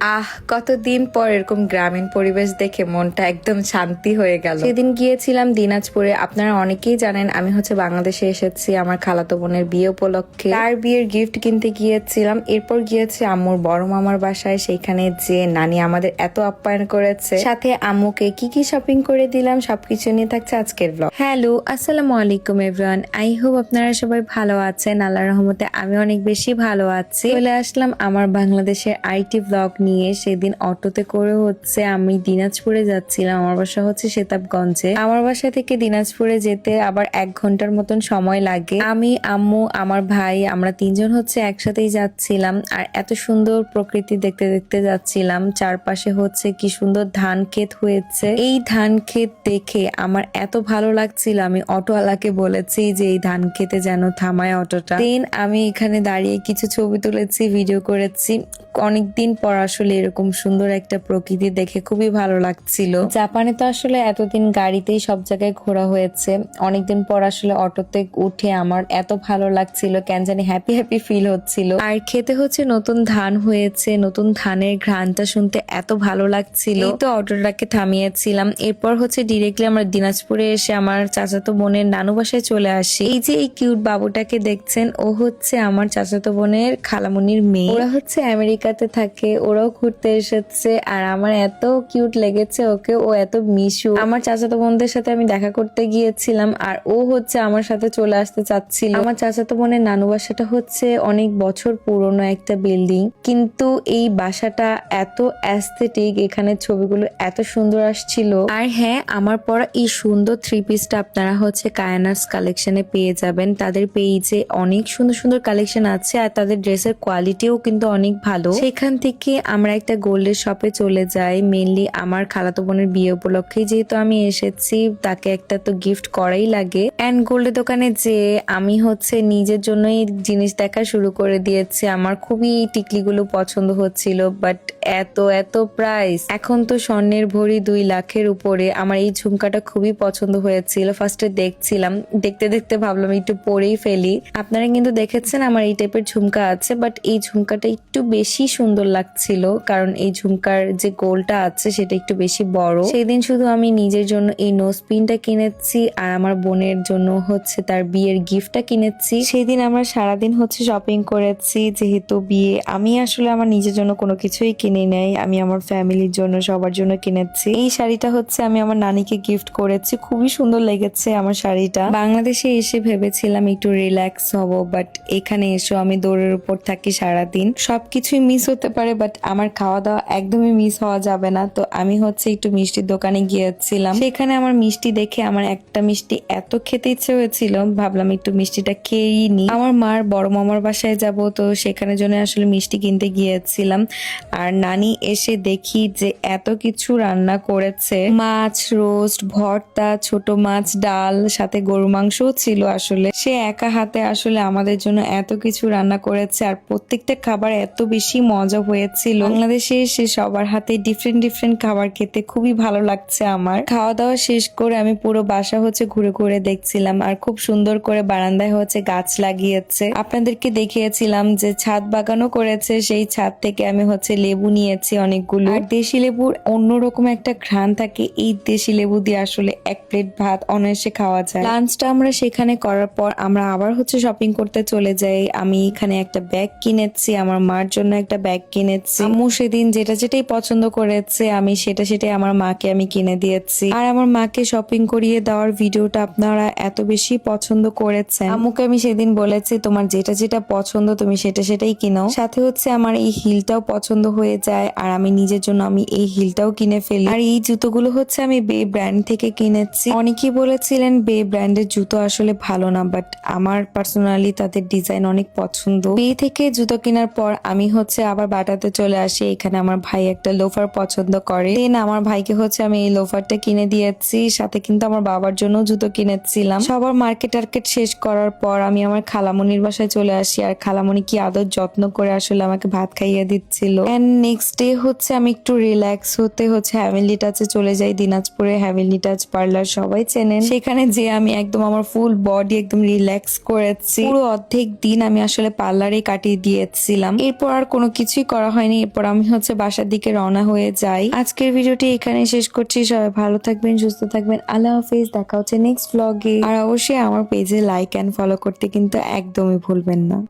আহ, কতদিন পর এরকম গ্রামীণ পরিবেশ দেখে মনটা একদম শান্তি হয়ে গেল। সেদিন গিয়েছিলাম দিনাজপুরে। আপনারা অনেকেই জানেন, আমি হচ্ছে বাংলাদেশে এসেছি, আমার খালাতো বোনের বিয়ে উপলক্ষে। তার বিয়ের গিফট কিনতে গিয়েছিলাম। এরপর গিয়েছি আম্মুর বড় মামার বাসায়। সেইখানে যে নানি আমাদের এত আপ্যায়ন করেছে। সাথে আম্মুকে কি কি শপিং করে দিলাম, সবকিছু নিয়ে থাকছে আজকের ব্লগ হ্যালো, আসসালামু আলাইকুম এভরিওয়ান আই হোপ আপনারা সবাই ভালো আছেন। আল্লাহর রহমতে আমি অনেক বেশি ভালো আছি। চলে আসলাম আমার বাংলাদেশের আইটি ব্লগ নিয়ে। সেদিন অটোতে করে হচ্ছে আমি দিনাজপুরে যাচ্ছিলাম। আমার বাসা হচ্ছে সেতাবগঞ্জে। আমার বাসা থেকে দিনাজপুরে যেতে আবার এক ঘণ্টার মতন সময় লাগে। আমি, আম্মু, আমার ভাই, আমরা তিনজন হচ্ছে একসাথেই যাচ্ছিলাম আর এত সুন্দর প্রকৃতি দেখতে দেখতে যাচ্ছিলাম। চারপাশে হচ্ছে কি সুন্দর ধান ক্ষেত হয়েছে। এই ধান ক্ষেত দেখে আমার এত ভালো লাগছিল। আমি অটোওয়ালাকে বলেছি যে এই ধান খেতে যেন থামায় অটোটা। দেন আমি এখানে দাঁড়িয়ে কিছু ছবি তুলেছি, ভিডিও করেছি। অনেকদিন পর আসলে এরকম সুন্দর একটা প্রকৃতি দেখে খুবই ভালো লাগছিল। জাপানে তো আসলে এতদিন গাড়িতেই সব জায়গায় ঘোরা হয়েছে। অনেকদিন পর আসলে অটোতে উঠে আমার এত ভালো লাগছিল, কেন জানি হ্যাপি হ্যাপি ফিল হচ্ছিল। আর খেতে হচ্ছে নতুন ধান হয়েছে, নতুন ধানের ঘ্রাণটা শুনতে এত ভালো লাগছিল। তো অটোটাকে থামিয়েছিলাম। এরপর হচ্ছে ডিরেক্টলি আমরা দিনাজপুরে এসে আমার চাচাতো বোনের নানু বাসায় চলে আসি। এই যে এই কিউট বাবুটাকে দেখছেন, ও হচ্ছে আমার চাচাতো বোনের খালামুনির মেয়ে। ওরা হচ্ছে আমেরিকাতে থাকে, ওরাও ঘুরতে এসেছে, আর আমার এত কিউট লেগেছে ওকে, ও এত মিশু। আমার চাচাতো বোনদের সাথে আমি দেখা করতে গিয়েছিলাম, আর ও হচ্ছে আমার সাথে চলে আসতে চাচ্ছিল। আমার চাচাতো বোনের নানু বাসাটা হচ্ছে অনেক বছর পুরনো একটা বিল্ডিং কিন্তু এই বাসাটা এত অ্যাস্থেটিক এখানে ছবিগুলো এত সুন্দর আসছিল। আর হ্যাঁ আমার পরা এই সুন্দর থ্রি পিসটা আপনারা হচ্ছে কায়ানার্স কালেকশনে পেয়ে যাবেন। তাদের পেজে অনেক সুন্দর সুন্দর কালেকশন আছে, আর তাদের ড্রেসের কোয়ালিটিও কিন্তু অনেক ভালো। সেখান থেকে আমরা একটা গোল্ডের শপে চলে যাই মেনলি আমার খালাতো বোনের বিয়ে উপলক্ষে। যেহেতু আমি এসেছি, তাকে একটা তো গিফট করাই লাগে। অ্যান্ড গোল্ডের দোকানে যে আমি হচ্ছে নিজের জন্যই জিনিস দেখা শুরু করে দিয়েছি। আমার খুবই টিকলিগুলো পছন্দ হচ্ছিল বাট এত এত প্রাইস এখন তো স্বর্ণের ভরি দুই লাখের উপরে। আমার এই ঝুমকাটা খুবই পছন্দ হয়েছিল। ফার্স্টে দেখছিলাম। দেখতে দেখতে ভাবলাম একটু পরেই ফেলি। আপনারা কিন্তু দেখেছেন আমার এই টাইপের ঝুমকা আছে বাট এই ঝুমকাটা একটু বেশি সুন্দর লাগছিল, কারণ এই ঝুমকার যে গোলটা আছে সেটা একটু বেশি বড়। সেই দিন শুধু আমি নিজের জন্য এই নোজ পিনটা কিনেছি, আর আমার বোনের জন্য হচ্ছে তার বিয়ের গিফটটা কিনেছি। সেই দিন আমরা সারাদিন হচ্ছে শপিং করেছি, যেহেতু বিয়ে। আমি আসলে আমার নিজের জন্য কোনো কিছুই কিনে নেই, আমি আমার ফ্যামিলির জন্য সবার জন্য কিনেছি। এই শাড়িটা হচ্ছে আমি আমার নানিকে গিফট করেছি, খুবই সুন্দর লেগেছে আমার শাড়িটা। বাংলাদেশে এসে ভেবেছিলাম একটু রিল্যাক্স হব বাট এখানে এসো আমি দৌড়ের উপর থাকি সারাদিন। সবকিছুই মিস হতে পারে বাট আমার খাওয়া দাওয়া একদমই মিস হওয়া যাবে না। তো আমি হচ্ছে একটু মিষ্টির দোকানে গিয়েছিলাম। সেখানে আমার মিষ্টি দেখে আমার একটা মিষ্টি এত খেতে ইচ্ছে হয়েছিল, ভাবলাম একটু মিষ্টিটা খেয়েই নি আমার মার বড় মামার বাসায় যাব, তো সেখানে জন্য আসলে মিষ্টি কিনতে গিয়েছিলাম। আর নানি এসে দেখি যে এত কিছু রান্না করেছে। মাছ, রোস্ট, ভর্তা, ছোট মাছ, ডাল, সাথে গরু মাংসও ছিল আসলে। সে একা হাতে আসলে আমাদের জন্য এত কিছু রান্না করেছে, আর প্রত্যেকটা খাবার এত বেশি মজা হয়েছিল। বাংলাদেশে এসে সবার হাতে ডিফারেন্ট ডিফারেন্ট খাবার খেতে খুবই ভালো লাগছে আমার। খাওয়া দাওয়া শেষ করে আমি পুরো বাসা হচ্ছে ঘুরে ঘুরে দেখছিলাম আর খুব সুন্দর করে বারান্দায় হচ্ছে গাছ লাগিয়েছে। আপনাদেরকে দেখিয়েছিলাম যে ছাদ বাগানও করেছে সেই ছাদ থেকে আমি হচ্ছে লেবু নিয়েছি অনেকগুলো। আর দেশি লেবুর অন্যরকম একটা ঘ্রাণ থাকে এই দেশি লেবু দিয়ে আসলে এক প্লেট ভাত অনায়াসে খাওয়া যায়। লাঞ্চটা আমরা সেখানে করার পর আমরা আবার হচ্ছে শপিং করতে চলে যাই। আমি এখানে একটা ব্যাগ কিনেছি আমার মার জন্য একটা ব্যাগ কিনেছি। আম্মু সেদিন যেটা যেটাই পছন্দ করেছে, আমি সেটা সেটাই আমার মাকে আমি কিনে দিয়েছি। আর আমার মাকে শপিং করিয়ে দেওয়ার ভিডিওটা আপনারা এত বেশি পছন্দ করেছেন। আম্মুকে আমি সেদিন বলেছি, তোমার যেটা যেটা পছন্দ, তুমি সেটা সেটাই কিনো। সাথে হচ্ছে আমার এই হিলটাও পছন্দ হয়ে যায়, আর আমি নিজের জন্য আমি এই হিলটাও কিনে ফেলি। আর এই জুতোগুলো হচ্ছে আমি বে ব্র্যান্ড থেকে কিনেছি। অনেকেই বলেছিলেন বে ব্র্যান্ডের জুতো আসলে ভালো না বাট আমার পার্সোনালি তাদের ডিজাইন অনেক পছন্দ। বে থেকে জুতো কেনার পর আমি হচ্ছে আবার বাটাতে চলে আসি। এখানে আমার ভাই একটা লোফার পছন্দ করে। দেন আমার ভাইকে হচ্ছে আমি এই লোফারটা কিনে দিয়েছি। সাথে কিন্তু আমার বাবার জন্য জুতো কিনেছিলাম। সবার মার্কেট টার্কেট শেষ করার পর আমি আমার খালামনির বাসায় চলে আসি। আর খালামনি কি আদর যত্ন করে আসলে আমাকে ভাত খাইয়ে দিচ্ছিল। এন্ড নেক্সট ডে হচ্ছে আমি একটু রিল্যাক্স হতে হচ্ছে হ্যাভেলি টাচে চলে যাই। দিনাজপুরে হ্যাভেলি টাচ পার্লার সবাই চেনেন। সেখানে যে আমি একদম আমার ফুল বডি একদম রিল্যাক্স করেছি। পুরো অর্ধেক দিন আমি আসলে পার্লারে কাটিয়ে দিয়েছিলাম। এরপর আর কোনো কিছুই করা হয়নি। এরপর আমি হচ্ছে বাসার দিকে রওনা হয়ে যাই। আজকের ভিডিওটি এখানে শেষ করছি। সবাই ভালো থাকবেন, সুস্থ থাকবেন। আল্লাহ হাফিজ। দেখা হচ্ছে নেক্সট ব্লগে আর অবশ্যই আমার পেজে লাইক অ্যান্ড ফলো করতে কিন্তু একদমই ভুলবেন না।